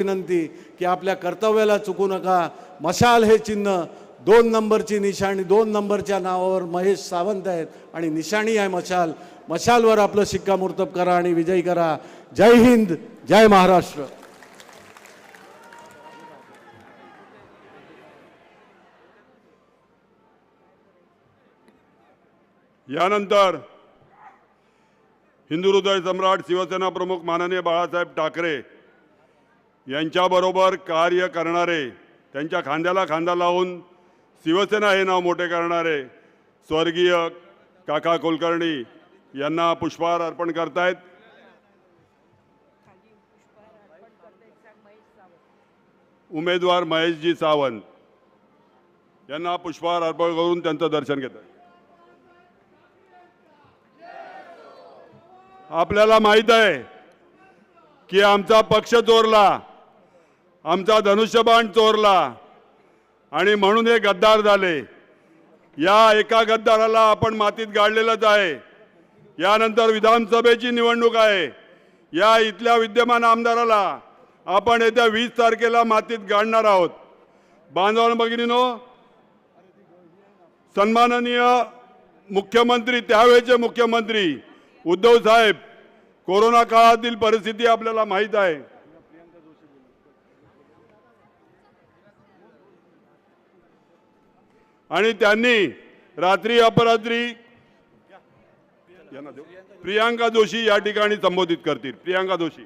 विनंती की आपल्या कर्तव्याला चुकू नका. मशाल हे चिन्ह दोन नंबरची निशाणी दोन नंबरच्या नावावर महेश सावंत आहेत आणि निशाणी आहे मशाल. मशालवर आपलं शिक्कामोर्तब करा आणि विजयी करा. जय हिंद जय महाराष्ट्र. यानंतर हिंदू हृदय सम्राट शिवसेना प्रमुख माननीय बाळासाहेब ठाकरे यांच्याबरोबर कार्य करणारे त्यांच्या खांद्याला खांदा लावून शिवसेना हे नाव मोठे करणारे स्वर्गीय काका कुलकर्णी यांना पुष्पहार अर्पण करतायत. उमेदवार महेशजी सावंत यांना पुष्पहार अर्पण करून त्यांचं दर्शन घेत आपल्याला माहीत आहे की आमचा पक्ष चोरला. आमचा धनुष्यबाण चोरला. आणि म्हणून हे गद्दार झाले. या एका गद्दाराला आपण मातीत गाडलेलंच आहे. यानंतर विधानसभेची निवडणूक आहे. या इथल्या विद्यमान आमदाराला आपण येत्या वीस तारखेला मातीत गाडणार आहोत. बांधवान भगिनीनो सन्माननीय मुख्यमंत्री त्यावेळेचे मुख्यमंत्री उद्धव साहेब कोरोना काळातील परिस्थिती आपल्याला माहीत आहे. आणि त्यांनी रात्री अपरात्री प्रियांका जोशी या ठिकाणी संबोधित करतील. प्रियांका जोशी.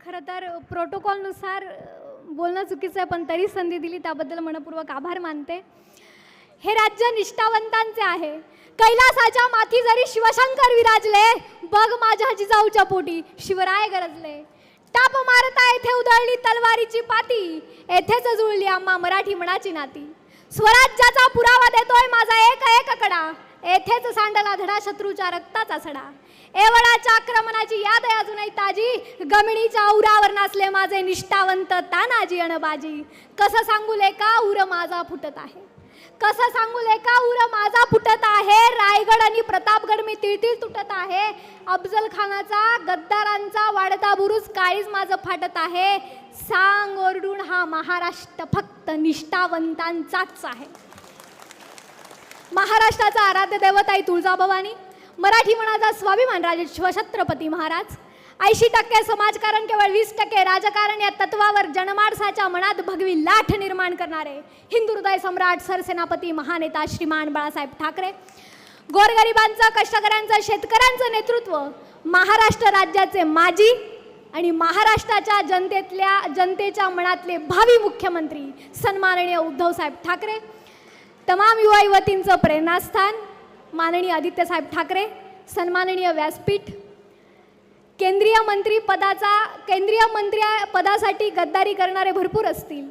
खरं तर प्रोटोकॉलनुसार बोलणं चुकीचं आहे पण तरी संधी दिली. त्याबद्दल मनपूर्वक आभार मानते. हे राज्य निष्ठावंतांचे आहे. कैलासाच्या माथी जरी शिवशंकर विराजले बघ माझ्या जिजाऊच्या पोटी. शिवराय गरजले. टाप मारता येथे उधळली तलवारीची पाती. येथेच जुळली आम्हा मराठी मनाची नाती. स्वराज्याचा पुरावा देतोय माझा एक एक कडा येथेच सांडला धडा शत्रूच्या रक्ताचा सडा. एवढाच्या आक्रमणाची याद आहे अजूनही ताजी. गमिणीच्या उरावर नाचले माझे निष्ठावंत तानाजी अणबाजी. कसं सांगू लेका उर माझा फुटत आहे. कसं सांगू लेका उर माझा फुटत आहे रायगड आणि प्रतापगड मी तिळतिळ तुटत आहे. अफजल खानाचा गद्दारांचा वाढता बुरुज काळीच माझं फाटत आहे. सांग ओरडून हा महाराष्ट्र फक्त निष्ठावंतांचाच आहे. महाराष्ट्राचा आराध्य दैवत आई तुळजाभवानी मराठी मनाचा स्वाभिमान राजे शिवछत्रपती महाराज ऐंशी टक्के समाजकारण केवळ वीस टक्के राजकारण या तत्वावर जनमाणसाच्या मनात भगवी लाठ निर्माण करणारे हिंदू हृदय सम्राट सरसेनापती महानेता श्रीमान बाळासाहेब ठाकरे. गोरगरिबांचं कष्टकऱ्यांचं शेतकऱ्यांचं नेतृत्व महाराष्ट्र राज्याचे माजी आणि महाराष्ट्राच्या जनतेतल्या जनतेच्या मनातले भावी मुख्यमंत्री सन्माननीय उद्धवसाहेब ठाकरे. तमाम युवा युवतींचं प्रेरणास्थान माननीय आदित्यसाहेब ठाकरे सन्माननीय व्यासपीठ केंद्रीय मंत्री पदाचा केंद्रीय मंत्री पदासाठी गद्दारी करणारे भरपूर असतील.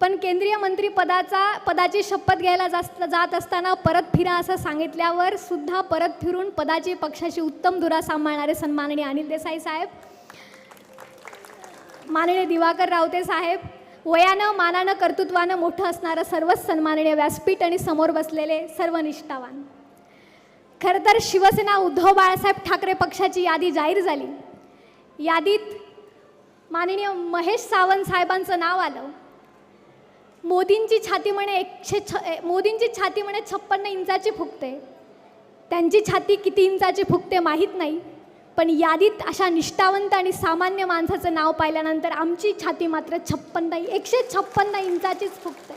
पण केंद्रीय मंत्री पदाचा पदाची शपथ घ्यायला जास्त जात असताना परत फिरा असं सांगितल्यावर सुद्धा परत फिरून पदाची पक्षाची उत्तम धुरा सांभाळणारे सन्माननीय अनिल देसाई साहेब माननीय दिवाकर रावते साहेब वयानं मानानं कर्तृत्वानं मोठं असणारं सर्वच सन्माननीय व्यासपीठ आणि समोर बसलेले सर्व निष्ठावान. खरं तर शिवसेना उद्धव बाळासाहेब ठाकरे पक्षाची यादी जाहीर झाली. यादीत माननीय महेश सावंत साहेबांचं नाव आलं. मोदींची छाती म्हणे एकशे छ ए- मोदींची छाती म्हणे छप्पन्न इंचाची फुगते. त्यांची छाती किती इंचाची फुगते माहीत नाही. पण यादीत अशा निष्ठावंत आणि सामान्य माणसाचं नाव पाहिल्यानंतर आमची छाती मात्र छप्पन्न एकशे छप्पन्न इंचाचीच फुगते.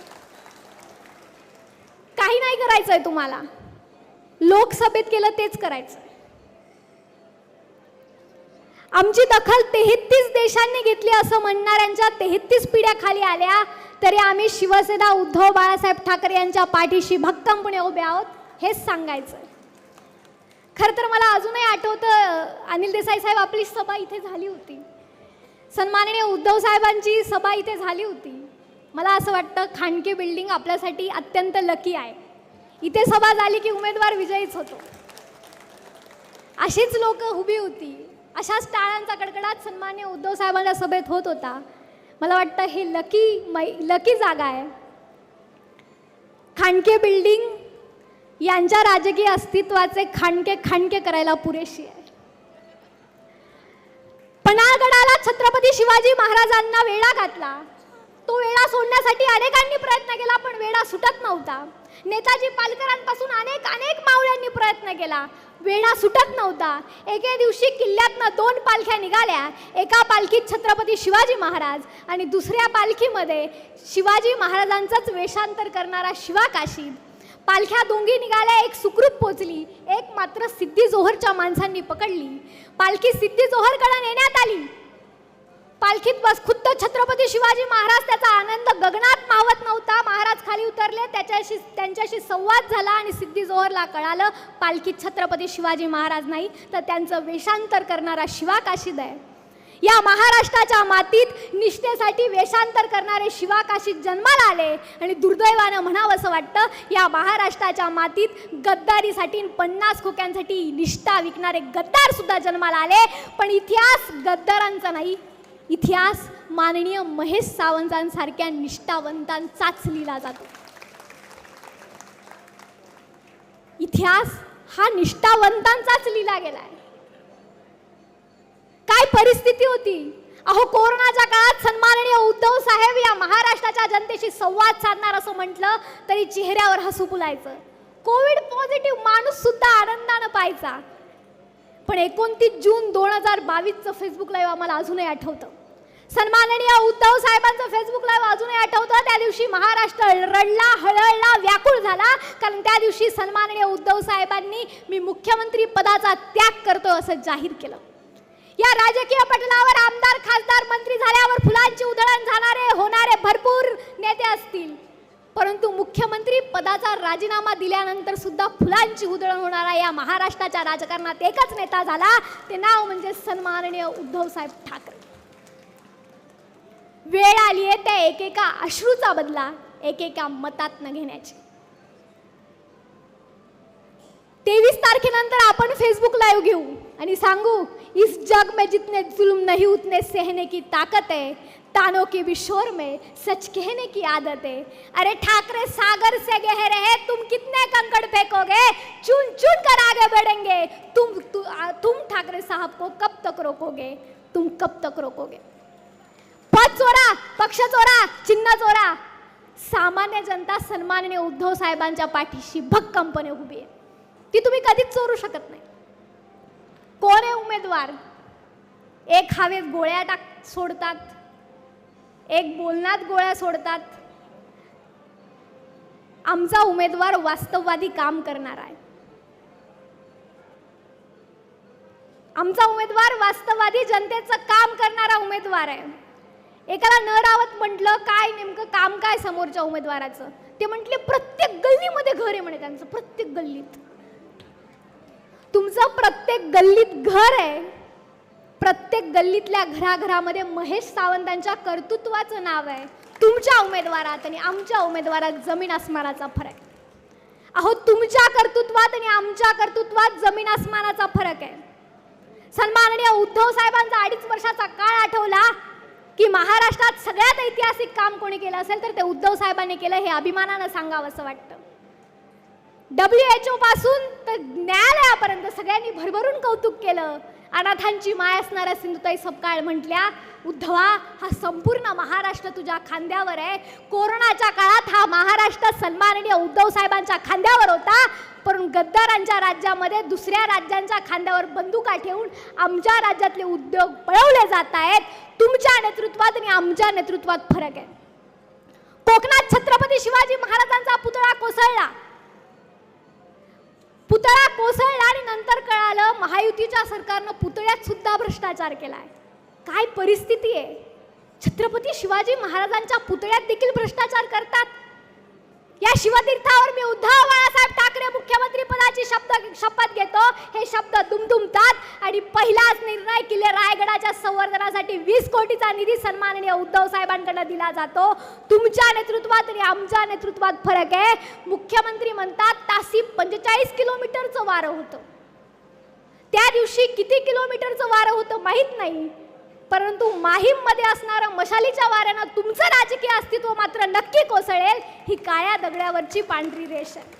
काही नाही करायचं आहे तुम्हाला. लोकसभेत केलं तेच करायचं. आमची दखल तेहतीस देशांनी घेतली असं म्हणणाऱ्यांच्या तेहतीस पिढ्या खाली आल्या तरी आम्ही शिवसेना उद्धव बाळासाहेब ठाकरे यांच्या पाठीशी भक्कमपणे उभे आहोत हेच सांगायचं खरं तर मला अजूनही आठवतं अनिल देसाई साहेब आपली सभा इथे झाली होती. सन्माननीय उद्धव साहेबांची सभा इथे झाली होती. मला असं वाटतं खांडके बिल्डिंग आपल्यासाठी अत्यंत लकी आहे. इथे सभा झाली की उमेदवार विजयीच होतो. अशीच लोक उभी होती. अशाच टाळ्यांचा कडकडाट सन्मान्य उद्धव साहेबांच्या सभेत होत होता. मला वाटतं हे लकी मै लकी जागा आहे. खांडके बिल्डिंग यांच्या राजकीय अस्तित्वाचे खाणके खाणके करायला पुरेशी आहे. पन्हाळगडाला छत्रपती शिवाजी महाराजांना वेढा घातला. तो वेळा सोडण्यासाठी अनेकांनी प्रयत्न केला पण वेळा सुटत नव्हता. नेताजी पालकरांपासून अनेक अनेक मावळ्यांनी प्रयत्न केला. वेढा सुटत नव्हता. एके दिवशी किल्ल्यातनं दोन पालख्या निघाल्या. एका पालखीत छत्रपती शिवाजी महाराज आणि दुसऱ्या पालखीमध्ये शिवाजी महाराजांचंच वेषांतर करणारा शिवा काशीद. पालख्या दोंगी निघाल्या एक सुखरूप पोचली एक मात्र सिद्धी जोहरच्या माणसांनी पकडली. पालखी सिद्धी जोहरकडे नेण्यात आली. पालखीत बस खुद्द छत्रपती शिवाजी महाराज त्याचा आनंद गगनात मावत नव्हता. महाराज खाली उतरले त्याच्याशी त्यांच्याशी संवाद झाला आणि सिद्धी जोहरला कळालं पालखीत छत्रपती शिवाजी महाराज नाही तर त्यांचं वेषांतर करणारा शिवा काशीद आहे. या महाराष्ट्राच्या मातीत निष्ठेसाठी वेषांतर करणारे शिवा काशीद जन्माला आले आणि दुर्दैवानं म्हणावं असं वाटतं या महाराष्ट्राच्या मातीत गद्दारीसाठी पन्नास खोक्यांसाठी निष्ठा विकणारे गद्दारसुद्धा जन्माला आले. पण इतिहास गद्दारांचा नाही इतिहास माननीय महेश सावंतांसारख्या निष्ठावंतांचाच लिहिला जातो. इतिहास हा निष्ठावंतांचाच लिहिला गेलाय. काय परिस्थिती होती? अहो कोरोनाच्या काळात सन्माननीय उद्धव साहेब या महाराष्ट्राच्या जनतेशी संवाद साधणार असं म्हटलं तरी चेहऱ्यावर हसू फुलायचं. कोविड पॉझिटिव्ह माणूस सुद्धा आनंदानं पाहायचा. पण एकोणतीस जून दोन हजार बावीसचं फेसबुक लाईव्ह आम्हाला अजूनही आठवतं. सन्माननीय उद्धव साहेबांचं फेसबुक लाईव्ह अजूनही आठवतं. त्या दिवशी महाराष्ट्र रडला हळहळला व्याकुळ झाला. कारण त्या दिवशी सन्माननीय उद्धव साहेबांनी मी मुख्यमंत्री पदाचा त्याग करतो असं जाहीर केलं. या राजकीय पटलावर आमदार खासदार मंत्री झाल्यावर फुलांची उधळण झाणारे होणारे भरपूर नेते असतील. परंतु मुख्यमंत्री पदाचा राजीनामा दिल्यानंतर सुद्धा फुलांची उधळण होणारा या महाराष्ट्राच्या राजकारणात एकच नेता झाला. ते नाव म्हणजे सन्माननीय उद्धव साहेब ठाकरे. वेळ आली आहे त्या एकेका अश्रूचा बदला एकेका मतात न घेण्याची. तेवीस तारखेनंतर आपण फेसबुक लाईव्ह घेऊ आणि सांगू इस जग में जितने जुल्म नहीं उतने सहने की ताकत है तानों के भी शोर में सच कहने की आदत है। अरे ठाकरे सागर से गहरे है तुम कितने कंकड़ फेंकोगे? चुन चुन कर आगे बढ़ेंगे। तुम तु, तुम ठाकरे साहब को कब तक रोकोगे? तुम कब तक रोकोगे? पद चोरा पक्ष चोरा चिन्ह चोरा. सामान्य जनता सन्माननीय उद्धव साहेबांच्या पाठीशी भक्कमपणे उभी आहे. ती तुम्ही कधीच चोरू शकत नाही. कोण आहे उमेदवार? एक हवेत गोळ्या टाक सोडतात. एक बोलण्यात गोळ्या सोडतात. आमचा उमेदवार वास्तववादी काम करणार आहे. आमचा उमेदवार वास्तववादी जनतेचं काम करणारा उमेदवार आहे. एकाला न रावत म्हटलं काय नेमकं काम काय समोरच्या उमेदवाराचं? ते म्हटले प्रत्येक गल्लीमध्ये घर आहे म्हणे त्यांचं प्रत्येक गल्लीत. तुमचं प्रत्येक गल्लीत घर आहे. प्रत्येक गल्लीतल्या घराघरामध्ये महेश सावंतांच्या कर्तृत्वाचं नाव आहे. तुमच्या उमेदवारात आणि आमच्या उमेदवारात जमीन आसमानाचा फरक अहो तुमच्या कर्तृत्वात आणि आमच्या कर्तृत्वात जमीन आसमानाचा फरक आहे. सन्माननीय उद्धव साहेबांचा अडीच वर्षाचा काळ आठवला. की महाराष्ट्रात सगळ्यात ऐतिहासिक काम कोणी केलं असेल तर ते उद्धव साहेबांनी केलं हे अभिमानानं सांगावं असं वाटतं. डब्ल्यू एच ओ पासून तर न्यायालयापर्यंत सगळ्यांनी भरभरून कौतुक केलं. अनाथांची माय असणाऱ्या सिंधुताई सपकाळ म्हटल्या उद्धवा हा संपूर्ण महाराष्ट्र तुझ्या खांद्यावर आहे. कोरोनाच्या काळात हा महाराष्ट्र सन्माननीय उद्धव साहेबांच्या खांद्यावर होता. पण गद्दारांच्या राज्यामध्ये दुसऱ्या राज्यांच्या खांद्यावर बंदुका ठेवून आमच्या राज्यातले उद्योग पळवले जात आहेत. तुमच्या नेतृत्वात आणि आमच्या नेतृत्वात फरक आहे. कोकणात छत्रपती शिवाजी महाराजांचा पुतळा कोसळला. पुतळा कोसळला आणि नंतर कळालं महायुतीच्या सरकारनं पुतळ्यात सुद्धा भ्रष्टाचार केलाय. काय परिस्थिती आहे? छत्रपती शिवाजी महाराजांच्या पुतळ्यात देखील भ्रष्टाचार करतात? या शिवतीर्थावर मी उद्धव बाळासाहेब ठाकरे मुख्यमंत्री पदाची शब्द शपथ घेतो. हे शब्द दुमदुमतात आणि पहिलाच निर्णय किल्ले रायगडाच्या संवर्धनासाठी वीस कोटीचा निधी सन्माननीय उद्धव साहेबांकडे दिला जातो. तुमच्या नेतृत्वात आणि आमच्या नेतृत्वात फरक आहे. मुख्यमंत्री म्हणतात तासी पंचेचाळीस किलोमीटरचं वारं होतं. त्या दिवशी किती किलोमीटरचं वारं होतं माहीत नाही. परंतु माहीममध्ये असणारं मशालीच्या वाऱ्यानं तुमचं राजकीय अस्तित्व मात्र नक्की कोसळेल ही काळ्या दगडावरची पांढरी रेष आहे.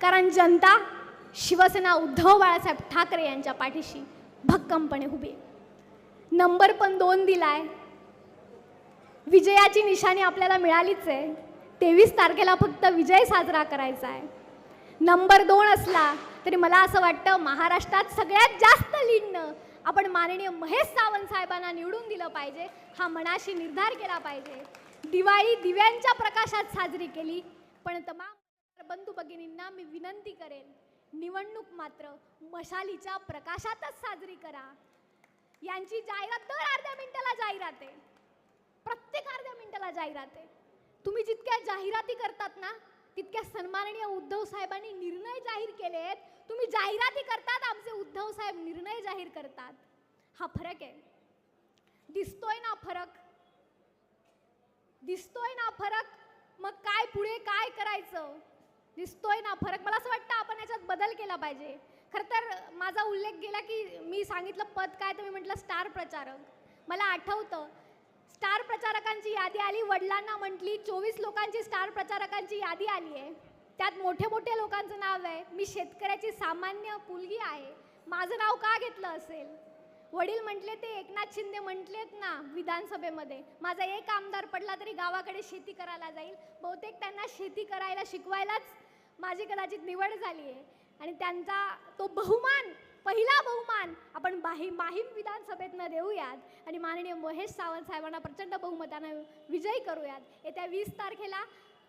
कारण जनता शिवसेना उद्धव बाळासाहेब ठाकरे यांच्या पाठीशी भक्कमपणे उभी नंबर पण दोन दिलाय. विजयाची निशाणी आपल्याला मिळालीच आहे. तेवीस तारखेला फक्त विजय साजरा करायचा आहे. नंबर दोन असला तरी मला असं वाटतं महाराष्ट्रात सगळ्यात जास्त लिडणं आपण माननीय महेश सावंत साहेबांना निवडून दिलं पाहिजे. हा मनाशी निर्धार केला पाहिजे. दिवाळी दिव्यांच्या प्रकाशात साजरी केली. पण तमाम बंधू भगिनींना मी विनंती करेन निवडणूक मात्र मशालीच्या प्रकाशातच साजरी करा. यांची जाहिरात दर अर्ध्या मिनिटाला जाहिरात आहे. प्रत्येक अर्ध्या मिनिटाला जाहिरात आहे. तुम्ही जितक्या जाहिराती करतात ना तितक्या सन्माननीय उद्धव साहेबांनी निर्णय जाहीर केलेत. तुम्ही जाहिराती करतात आमचे उद्धव साहेब निर्णय जाहीर करतात. हा फरक आहे. दिसतोय ना फरक? दिसतोय ना फरक? मग काय पुढे काय करायचं? दिसतोय ना फरक? मला असं वाटतं आपण याच्यात बदल केला पाहिजे. खरं तर माझा उल्लेख गेला की मी सांगितलं पद काय तर मी म्हटलं स्टार प्रचारक. मला आठवतं स्टार प्रचारकांची यादी आली. वडिलांना म्हटली चोवीस लोकांची स्टार प्रचारकांची यादी आली आहे. त्यात मोठे मोठे लोकांचं नाव आहे. मी शेतकऱ्याची सामान्य मुलगी आहे. माझं नाव का घेतलं असेल? वडील म्हटले ते एकनाथ शिंदे म्हटलेत ना विधानसभेमध्ये. माझा एक आमदार पडला तरी गावाकडे शेती करायला जाईल. बहुतेक त्यांना शेती करायला शिकवायलाच माझी कदाचित निवड झाली आहे. आणि त्यांचा तो बहुमान पहिला बहुमान. आपण बाही माहीम विधानसभेतनं देऊयात. आणि माननीय महेश सावंत साहेबांना प्रचंड बहुमतानं विजयी करूयात. येत्या वीस तारखेला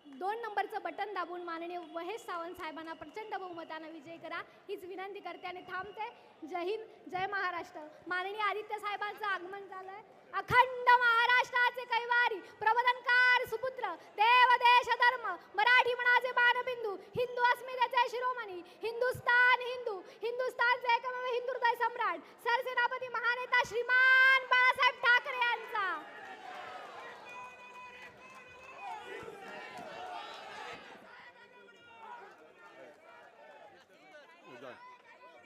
दोन नंबरचं बटन दाबून माननीय महेश सावंत साहेबांना प्रचंड बहुमतानं विजयी करा. हीच विनंती करते आणि थांबते. जय हिंद जय महाराष्ट्र. माननीय आदित्य साहेबांचं आगमन झालं आहे अखंड महाराष्ट्राचे कैवारी प्रबोधनकार सुपुत्र देव देश धर्म मराठी मनाचे बाणबिंदू हिंदू अस्मितेचे शिरोमणी हिंदुस्तान हिंदू हिंदुस्तानचे एकमेव हिंदुहृदय सम्राट सरसेनापती महानेता श्रीमान बाळासाहेब ठाकरे यांचा.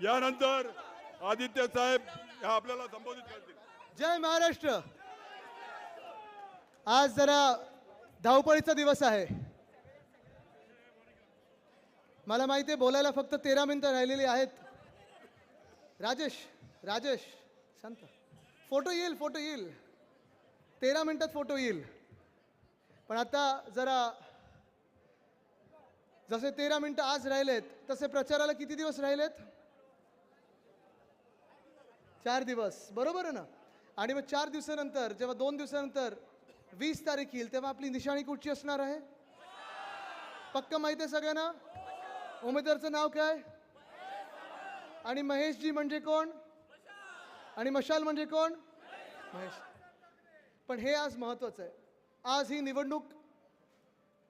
यानंतर आदित्य साहेब ह्या आपल्याला संबोधित करतील. जय महाराष्ट्र. आज जरा धावपळीचा दिवस आहे. मला माहिती आहे बोलायला फक्त तेरा मिनिटं राहिलेली आहेत. राजेश राजेश शांत. फोटो येईल फोटो येईल. तेरा मिनिटात फोटो येईल. पण आता जरा जसे तेरा मिनिटं आज राहिलेत तसे प्रचाराला किती दिवस राहिलेत? चार दिवस. बरोबर आहे ना? आणि मग चार दिवसानंतर जेव्हा दोन दिवसानंतर वीस तारीख येईल तेव्हा आपली निशाणी कुठची असणार आहे? पक्क माहिती आहे सगळ्यांना? उमेदवारचं नाव काय? आणि महेशजी म्हणजे कोण? आणि मशाल म्हणजे कोण? महेश. पण हे आज महत्त्वाचं आहे. आज ही निवडणूक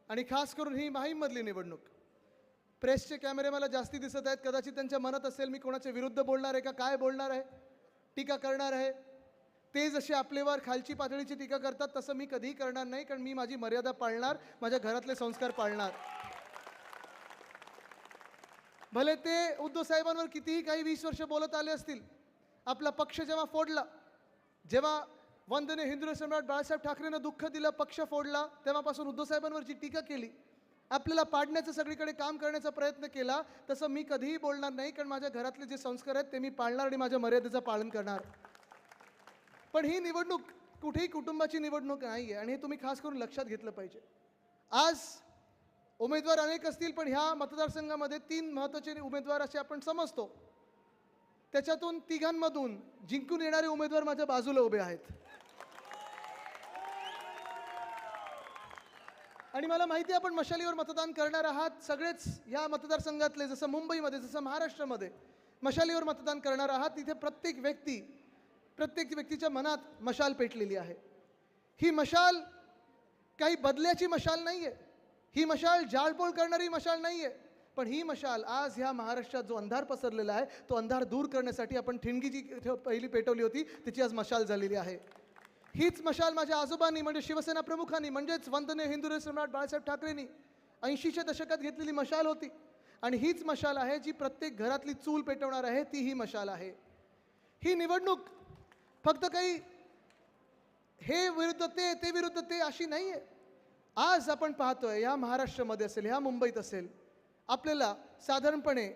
आणि खास करून ही माहीममधली निवडणूक. प्रेसचे कॅमेरे मला जास्ती दिसत आहेत. कदाचित त्यांच्या मनात असेल मी कोणाच्या विरुद्ध बोलणार आहे का काय बोलणार आहे? टीका करणार आहे. ते जसे आपल्यावर खालची पातळीची टीका करतात तसं मी कधीही करणार नाही कारण मी माझी मर्यादा पाळणार माझ्या घरातले संस्कार पाळणार. भले ते उद्धव साहेबांवर कितीही काही वीस वर्ष बोलत आले असतील आपला पक्ष जेव्हा फोडला जेव्हा वंदने हिंदू सम्राट बाळासाहेब ठाकरेंना दुःख दिलं पक्ष फोडला तेव्हापासून उद्धव साहेबांवरची टीका केली. आपल्याला पाडण्याचं सगळीकडे काम करण्याचा प्रयत्न केला तसं मी कधीही बोलणार नाही कारण माझ्या घरातले जे संस्कार आहेत ते मी पाळणार आणि माझ्या मर्यादेचं पालन करणार. पण ही निवडणूक कुठेही कुटुंबाची निवडणूक नाही आहे आणि हे तुम्ही खास करून लक्षात घेतलं पाहिजे. आज उमेदवार अनेक असतील पण ह्या मतदारसंघामध्ये तीन महत्त्वाचे उमेदवार असे आपण समजतो. त्याच्यातून तिघांमधून जिंकून येणारे उमेदवार माझ्या बाजूला उभे आहेत. आणि मला माहिती आहे आपण मशालीवर मतदान करणार आहात. सगळेच या मतदारसंघातले जसं मुंबईमध्ये जसं महाराष्ट्रामध्ये मशालीवर मतदान करणार आहात. तिथे प्रत्येक व्यक्ती प्रत्येक व्यक्तीच्या मनात मशाल पेटलेली आहे. ही मशाल काही बदल्याची मशाल नाही आहे ही मशाल जाळपोळ करणारी मशाल नाही आहे पण ही मशाल आज ह्या महाराष्ट्रात जो अंधार पसरलेला आहे तो अंधार दूर करण्यासाठी आपण ठिणगी जी ठेव- पहिली पेटवली होती तिची आज मशाल झालेली आहे. हीच मशाल माझ्या आजोबांनी म्हणजे शिवसेना प्रमुखांनी म्हणजेच वंदनीय हिंदू सम्राट बाळासाहेब ठाकरेंनी ऐंशीच्या दशकात घेतलेली मशाल होती. आणि हीच मशाल आहे जी प्रत्येक घरातली चूल पेटवणार आहे ती ही मशाल आहे. ही निवडणूक फक्त काही हे विरुद्ध ते ते विरुद्ध ते अशी नाही आहे आज आपण पाहतोय ह्या महाराष्ट्रामध्ये असेल ह्या मुंबईत असेल आपल्याला साधारणपणे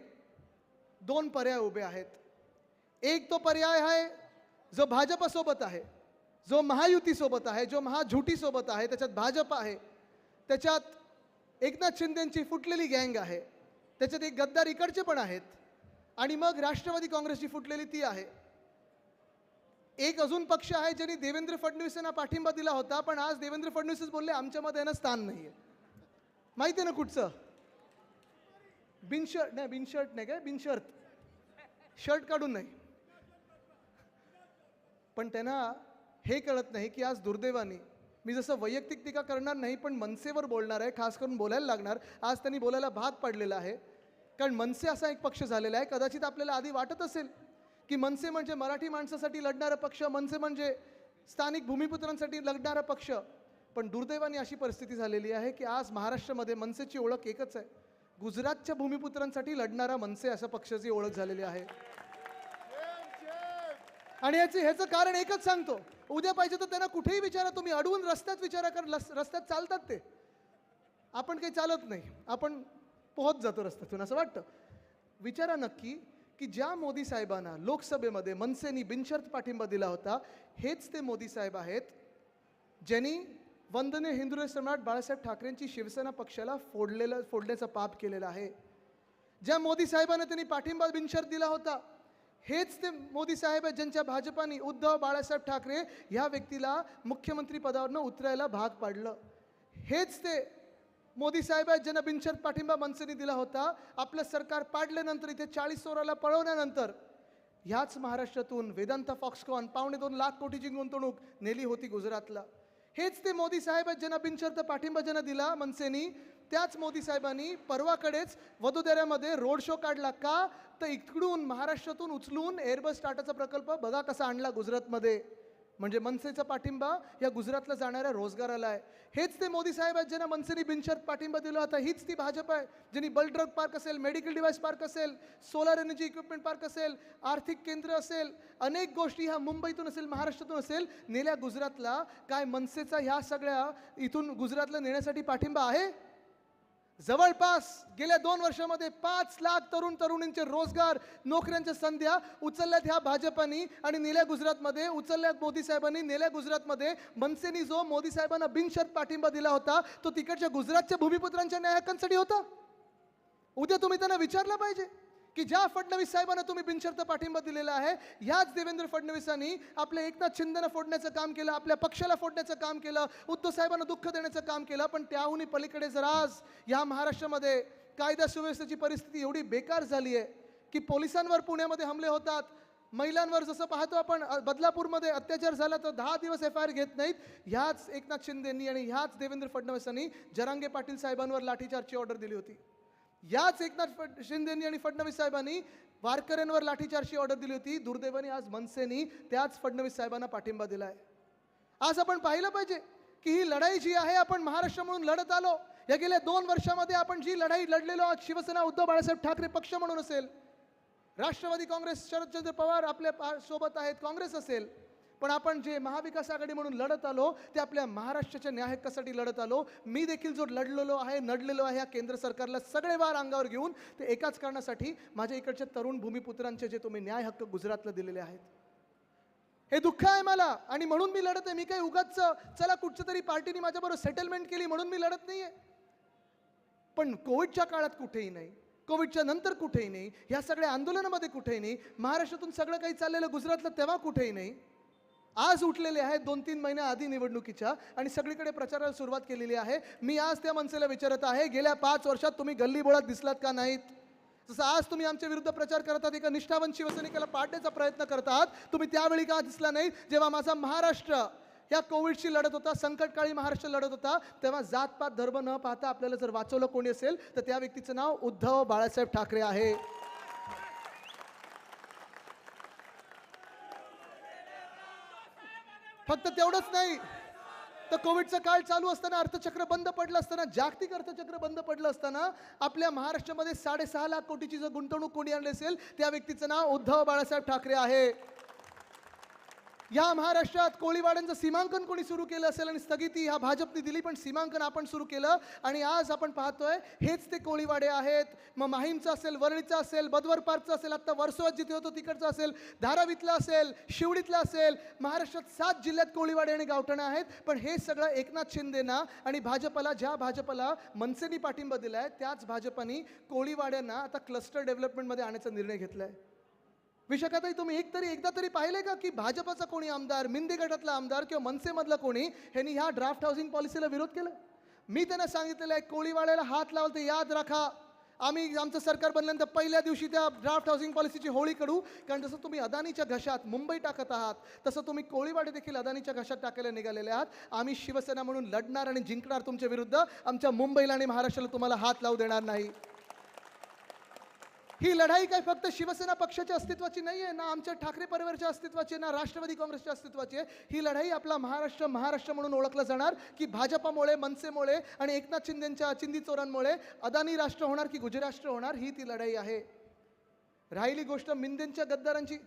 दोन पर्याय उभे आहेत. एक तो पर्याय आहे जो भाजपसोबत आहे जो महायुतीसोबत आहे जो महाझुटीसोबत आहे त्याच्यात भाजप आहे त्याच्यात एकनाथ शिंदेंची फुटलेली गँग आहे त्याच्यात एक गद्दार इकडचे पण आहेत आणि मग राष्ट्रवादी काँग्रेसची फुटलेली ती आहे. एक अजून पक्ष आहे ज्यांनी देवेंद्र फडणवीस यांना पाठिंबा दिला होता पण आज देवेंद्र फडणवीसच बोलले आमच्यामध्ये यांना स्थान नाही आहे माहिती आहे ना कुठचं? बिनशर्ट नाही बिनशर्ट नाही काय? बिनशर्त. शर्ट काढून नाही. पण त्यांना हे कळत नाही की आज दुर्दैवाने मी जसं वैयक्तिक टीका करणार नाही पण मनसेवर बोलणार आहे खास करून बोलायला लागणार आज त्यांनी बोलायला भाग पाडलेला आहे. कारण मनसे असा एक पक्ष झालेला आहे कदाचित आपल्याला आधी वाटत असेल की मनसे म्हणजे मराठी माणसासाठी लढणारा पक्ष मनसे म्हणजे स्थानिक भूमिपुत्रांसाठी लढणारा पक्ष. पण दुर्दैवाने अशी परिस्थिती झालेली आहे की आज महाराष्ट्रामध्ये मनसेची ओळख एकच आहे. गुजरातच्या भूमिपुत्रांसाठी लढणारा मनसे अशा पक्षाची ओळख झालेली आहे. आणि याचे ह्याचं कारण एकच सांगतो. उद्या पाहिजे तर त्यांना कुठेही विचारा तुम्ही अडवून रस्त्यात विचारा कारण रस्त्यात चालतात ते. आपण काही चालत नाही. आपण पोहत जातो रस्त्यातून असं वाटतं. विचारा नक्की की ज्या मोदी साहेबांना लोकसभेमध्ये मनसेनी बिनशर्त पाठिंबा दिला होता हेच ते मोदी साहेब आहेत ज्यांनी वंदने हिंदुरे सम्राट बाळासाहेब ठाकरेंची शिवसेना पक्षाला फोडलेलं फोडण्याचं पाप केलेलं आहे. ज्या मोदी साहेबांना त्यांनी पाठिंबा बिनशर्त दिला होता हेच ते मोदी साहेब आहेत ज्यांच्या भाजपाने उद्धव बाळासाहेब ठाकरे ह्या व्यक्तीला मुख्यमंत्री पदावरनं उतरायला भाग पाडलं. हेच ते मोदी साहेब आहेत ज्यांना बिनशर्त पाठिंबा मनसेने दिला होता. आपलं सरकार पाडल्यानंतर इथे चाळीस चोराला पळवल्यानंतर ह्याच महाराष्ट्रातून वेदांत फॉक्सकॉन पावणे दोन लाख कोटीची गुंतवणूक नेली होती गुजरातला. हेच ते मोदी साहेब आहेत ज्यांना बिनशर्त पाठिंबा ज्यांना दिला मनसेनी त्याच मोदी साहेबांनी परवाकडेच वधोदऱ्यामध्ये रोड शो काढला का? तर इकडून महाराष्ट्रातून उचलून एअरबस टाटाचा प्रकल्प बघा कसा आणला गुजरातमध्ये. म्हणजे मनसेचा पाठिंबा या गुजरातला जाणाऱ्या रोजगाराला आहे. हेच ते मोदी साहेब आहेत ज्यांना मनसेने बिनशर्त पाठिंबा दिला होता. हीच ती भाजप आहे ज्यांनी बल ड्रग पार्क असेल मेडिकल डिव्हाइस पार्क असेल सोलार एनर्जी इक्विपमेंट पार्क असेल आर्थिक केंद्र असेल अनेक गोष्टी ह्या मुंबईतून असेल महाराष्ट्रातून असेल नेल्या गुजरातला काय मनसेचा ह्या सगळ्या इथून गुजरातला नेण्यासाठी पाठिंबा आहे? जवळपास गेल्या दोन वर्षामध्ये पाच लाख तरुण तरुणींचे रोजगार नोकऱ्यांच्या संध्या उचलल्यात ह्या भाजपानी आणि नेल्या गुजरातमध्ये उचलल्यात मोदी साहेबांनी. नेल्या गुजरातमध्ये मनसेनी जो मोदी साहेबांना बिनशर्त पाठिंबा दिला होता तो तिकडच्या गुजरातच्या भूमिपुत्रांच्या न्याय हक्कांसाठी होता? उद्या तुम्ही त्यांना विचारलं पाहिजे. की ज्या फडणवीस साहेबांना तुम्ही बिनशर्त पाठिंबा दिलेला आहे ह्याच देवेंद्र फडणवीसांनी आपल्या एकनाथ शिंदेनं फोडण्याचं काम केलं आपल्या पक्षाला फोडण्याचं काम केलं उद्धव साहेबांना दुःख देण्याचं काम केलं पण त्याहूनही पलीकडे जर आज या महाराष्ट्रामध्ये कायदा सुव्यवस्थेची परिस्थिती एवढी बेकार झाली आहे की पोलिसांवर पुण्यामध्ये हमले होतात महिलांवर जसं पाहतो आपण बदलापूरमध्ये अत्याचार झाला तर दहा दिवस एफ आय आर घेत नाहीत ह्याच एकनाथ शिंदेंनी आणि ह्याच देवेंद्र फडणवीसांनी जरांगे पाटील साहेबांवर लाठीचार्जची ऑर्डर दिली होती. याच एकनाथ फड शिंदेनी आणि फडणवीस साहेबांनी वारकऱ्यांवर लाठीचार्जची ऑर्डर दिली होती. दुर्दैवाने आज मनसेनी त्याच फडणवीस साहेबांना पाठिंबा दिला आहे आज आपण पाहिलं पाहिजे की ही लढाई जी आहे आपण महाराष्ट्र म्हणून लढत आलो. या गेल्या दोन वर्षामध्ये आपण जी लढाई लढलेलो आहोत शिवसेना उद्धव बाळासाहेब ठाकरे पक्ष म्हणून असेल राष्ट्रवादी काँग्रेस शरदचंद्र पवार आपल्यासोबत आहेत काँग्रेस असेल पण आपण जे महाविकास आघाडी म्हणून लढत आलो ते आपल्या महाराष्ट्राच्या न्याय हक्कासाठी लढत आलो. मी देखील जो लढलेलो आहे नडलेलो आहे या केंद्र सरकारला सगळे वार अंगावर घेऊन ते एकाच कारणासाठी माझ्या इकडच्या तरुण भूमिपुत्रांचे जे तुम्ही न्याय हक्क गुजरातला दिलेले आहेत. हे दुःख आहे मला आणि म्हणून मी लढत आहे. मी काही उगाच चला कुठच्या तरी पार्टीने माझ्याबरोबर सेटलमेंट केली म्हणून मी लढत नाही आहे पण कोविडच्या काळात कुठेही नाही कोविडच्या नंतर कुठेही नाही ह्या सगळ्या आंदोलनामध्ये कुठेही नाही महाराष्ट्रातून सगळं काही चाललेलं गुजरातलं तेव्हा कुठेही नाही आज उठलेले आहेत दोन तीन महिन्या आधी निवडणुकीच्या आणि सगळीकडे प्रचाराला सुरुवात केलेली आहे. मी आज त्या मनसेला विचारत आहे गेल्या पाच वर्षात तुम्ही गल्लीबोळात दिसलात का नाहीत? जसं आज तुम्ही आमच्या विरुद्ध प्रचार करत आहात एका निष्ठावंत शिवसैनिकाला पाडण्याचा प्रयत्न करत आहात तुम्ही त्यावेळी का दिसला नाही जेव्हा माझा महाराष्ट्र या कोविडशी लढत होता संकटकाळी महाराष्ट्र लढत होता तेव्हा जातपात धर्म न पाहता आपल्याला जर वाचवलं कोणी असेल तर त्या व्यक्तीचं नाव उद्धव बाळासाहेब ठाकरे आहे. फक्त तेवढंच नाही. तर कोविडचं काळ चालू असताना अर्थचक्र बंद पडलं असताना जागतिक अर्थचक्र बंद पडलं असताना आपल्या महाराष्ट्रामध्ये साडेसहा लाख कोटीची जर गुंतवणूक कोणी आणली असेल त्या व्यक्तीचं नाव उद्धव बाळासाहेब ठाकरे आहे. या महाराष्ट्रात कोळीवाड्यांचं सीमांकन कोणी सुरू केलं असेल आणि स्थगिती ह्या भाजपने दिली पण सीमांकन आपण सुरू केलं आणि आज आपण पाहतोय हेच ते कोळीवाडे आहेत. मग माहीमचं असेल वरळीचं असेल बदवर पार्कचं असेल आत्ता वर्सोवात जिथे होतो तिकडचं असेल धारावीतलं असेल शिवडीतलं असेल महाराष्ट्रात सात जिल्ह्यात कोळीवाडे आणि गावठणं आहेत. पण हे सगळं एकनाथ शिंदेना आणि भाजपला ज्या भाजपला मनसेनी पाठिंबा दिलाय त्याच भाजपानी कोळीवाड्यांना आता क्लस्टर डेव्हलपमेंटमध्ये आणण्याचा निर्णय घेतलाय. विशाखाताई तुम्ही एक तरी एकदा तरी पाहिले का की भाजपचा कोणी आमदार मिंदे गटातला आमदार किंवा मनसेमधला कोणी ह्यांनी ह्या ड्राफ्ट हाऊसिंग पॉलिसीला विरोध केला? मी त्यांना सांगितलेलं आहे कोळीवाड्याला हात लावल ते याद राखा. आम्ही आमचं सरकार बनल्यानंतर पहिल्या दिवशी त्या ड्राफ्ट हाऊसिंग पॉलिसीची होळी करू. कारण जसं तुम्ही अदानीच्या घशात मुंबई टाकत आहात तसं तुम्ही कोळीवाडे देखील अदानीच्या घशात टाकायला निघालेले आहात. आम्ही शिवसेना म्हणून लढणार आणि जिंकणार तुमच्या विरुद्ध. आमच्या मुंबईला आणि महाराष्ट्राला तुम्हाला हात लावू देणार नाही. ही लढाई काय फक्त शिवसेना पक्षाच्या अस्तित्वाची नाही आहे ना आमच्या ठाकरे परिवाराच्या अस्तित्वाची आहे, ना राष्ट्रवादी काँग्रेसच्या अस्तित्वाची आहे. ही लढाई आपला महाराष्ट्र महाराष्ट्र म्हणून ओळखलं जाणार की भाजपामुळे मनसेमुळे आणि एकनाथ शिंदेच्या चिंदी चोरांमुळे अदानी राष्ट्र होणार की गुजराष्ट्र होणार ही ती लढाई आहे. राहिली गोष्ट मिंदेंच्या गद्दारांची.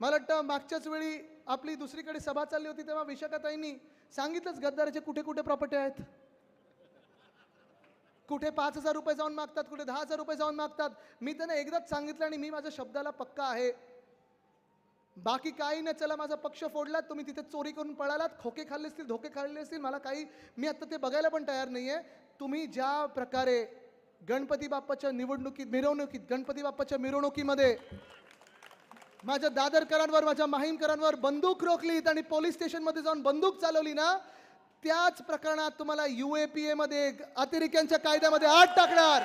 मला वाटतं मागच्याच वेळी आपली दुसरीकडे सभा चालली होती तेव्हा विशाखाताईंनी सांगितलंच गद्दाराचे कुठे कुठे प्रॉपर्टी आहेत. कुठे पाच हजार रुपये जाऊन मागतात कुठे दहा हजार रुपये जाऊन मागतात. मी त्यांना एकदाच सांगितलं आणि मी माझ्या शब्दाला पक्का आहे. बाकी काही नाही चला माझा पक्ष फोडलात तुम्ही तिथे चोरी करून पळालात खोके खाल्ले असतील धोके खाल्ले असतील मला काही मी आत्ता ते बघायला पण तयार नाही आहे तुम्ही ज्या प्रकारे गणपती बाप्पाच्या निवडणुकीत मिरवणुकीत गणपती बाप्पाच्या मिरवणुकीमध्ये माझ्या दादरकरांवर माझ्या माहीमकरांवर बंदूक रोखलीत आणि पोलीस स्टेशनमध्ये जाऊन बंदूक चालवली ना त्याच प्रकरणात तुम्हाला युएपीए मध्ये अतिरेक्यांच्या कायद्यामध्ये आत टाकणार.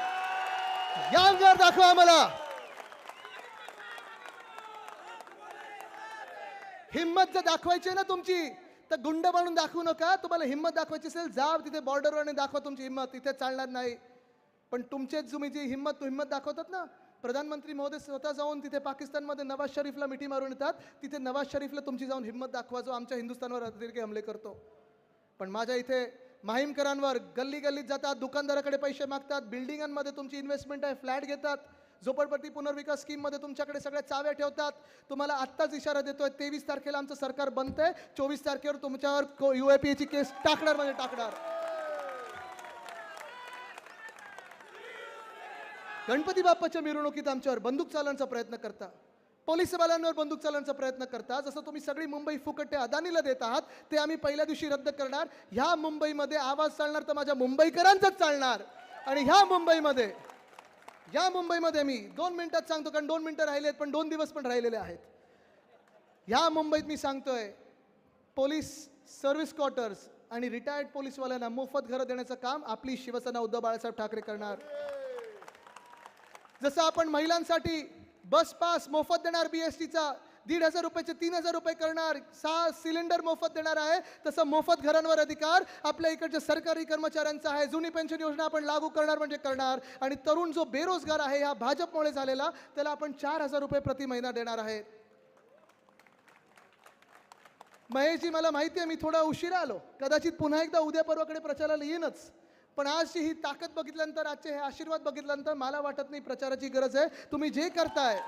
यांगर दाखवा आम्हाला. हिंमत जर दाखवायची आहे ना तुमची तर गुंड बनून दाखवू नका. तुम्हाला हिंमत दाखवायची असेल जा तिथे बॉर्डरवर दाखवा तुमची हिंमत. तिथे चालणार नाही. पण तुमचेच तुम्ही जी हिंमत हिंमत दाखवतात ना प्रधानमंत्री महोदय स्वतः जाऊन तिथे पाकिस्तानमध्ये नवाज शरीफला मिठी मारून येतात. तिथे नवाज शरीफला तुमची जाऊन हिंमत दाखवा जो आमच्या हिंदुस्थानवर अतिरेकी हमले करतो. पण माझ्या इथे माहीमकरांवर गल्ली गल्लीत जातात दुकानदाराकडे पैसे मागतात बिल्डिंगांमध्ये तुमची इन्व्हेस्टमेंट आहे फ्लॅट घेतात झोपडपट्टी पुनर्विकास स्कीममध्ये तुमच्याकडे सगळ्या चाव्या ठेवतात. तुम्हाला आत्ताच इशारा देतोय तेवीस तारखेला आमचं सरकार बनतंय चोवीस तारखेवर तुमच्यावर यू आय पीची केस टाकणार म्हणजे टाकणार. गणपती बाप्पाच्या मिरवणुकीत आमच्यावर बंदूक चालवण्याचा प्रयत्न करता. पोलिसवाल्यांवर बंदूक चालवण्याचा प्रयत्न करता जसं तुम्ही सगळी मुंबई फुकटे अदानीला देत आहात ते आम्ही पहिल्या दिवशी रद्द करणार. ह्या मुंबईमध्ये आवाज चालणार तर माझ्या मुंबईकरांचाच चालणार. आणि ह्या मुंबईमध्ये या मुंबईमध्ये मी दोन मिनिटात सांगतो कारण दोन मिनिटं राहिले आहेत पण दोन दिवस पण राहिलेले आहेत. ह्या मुंबईत मी सांगतोय पोलीस सर्व्हिस क्वार्टर्स आणि रिटायर्ड पोलीसवाल्यांना मोफत घरं देण्याचं काम आपली शिवसेना उद्धव बाळासाहेब ठाकरे करणार. जसं आपण महिलांसाठी बस पास मोफत देणार बी एस टीचा दीड हजार रुपयाचे तीन हजार रुपये करणार. सहा सिलेंडर मोफत देणार आहे. तसं मोफत घरांवर अधिकार. आपल्या इकडच्या सरकारी कर्मचाऱ्यांचा आहे. जुनी पेन्शन योजना आपण लागू करणार म्हणजे करणार. आणि तरुण जो बेरोजगार आहे ह्या भाजपमुळे झालेला त्याला आपण चार हजार रुपये प्रति महिना देणार आहे. महेशजी मला माहिती आहे मी थोडा उशिरा आलो. कदाचित पुन्हा एकदा उद्या परवाकडे प्रचाराला येईनच. पण आजची ही ताकद बघितल्यानंतर आजचे हे आशीर्वाद बघितल्यानंतर मला वाटत नाही प्रचाराची गरज आहे. तुम्ही जे करताय.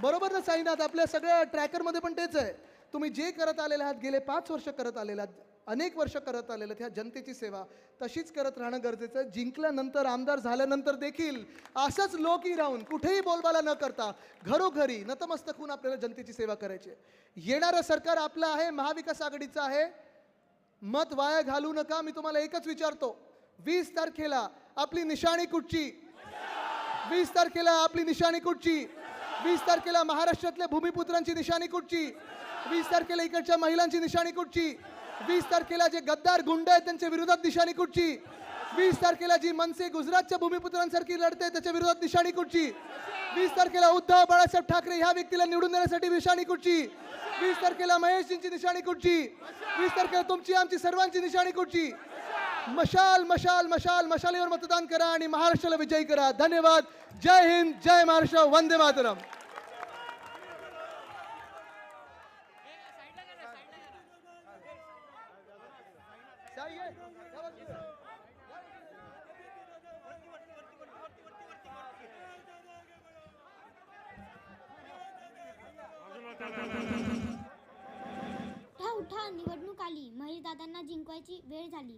बरोबर ना साईनाथ? आपल्या सगळ्या ट्रॅकरमध्ये पण तेच आहे. तुम्ही जे करत आलेले आहात गेले पाच वर्ष करत आलेले आहात अनेक वर्ष करत आलेले आहेत ह्या जनतेची सेवा तशीच करत राहणं गरजेचं आहे. जिंकल्यानंतर आमदार झाल्यानंतर देखील असंच लोकी राहून कुठेही बोलबाला न करता घरोघरी नतमस्तक होऊन आपल्याला जनतेची सेवा करायची येणारं सरकार आपलं आहे महाविकास आघाडीचं आहे. मत वाया घालू नका मी तुम्हाला एकच विचारतो. वीस तारखेला आपली निशाणी कुठची? वीस तारखेला आपली निशाणी कुठची? वीस तारखेला महाराष्ट्रातल्या भूमिपुत्रांची निशाणी कुठची? वीस तारखेला इकडच्या महिलांची निशाणी कुठची? वीस तारखेला जे गद्दार गुंड आहेत त्यांच्या विरोधात निशाणी कुठची? वीस तारखेला जी मनसे गुजरातच्या भूमिपुत्रांसारखी लढते त्याच्या विरोधात निशाणी कुठची? वीस तारखेला उद्धव बाळासाहेब ठाकरे ह्या व्यक्तीला निवडून देण्यासाठी निशाणी कुठची वीस तारखेला महेशजींची निशाणी कुठची वीस तारखेला तुमची आमची सर्वांची निशाणी कुठची मशाल मशाल मशाल मशालीवर मतदान करा आणि महाराष्ट्राला विजयी करा. धन्यवाद. जय हिंद जय महाराष्ट्र. वंदे मातरम.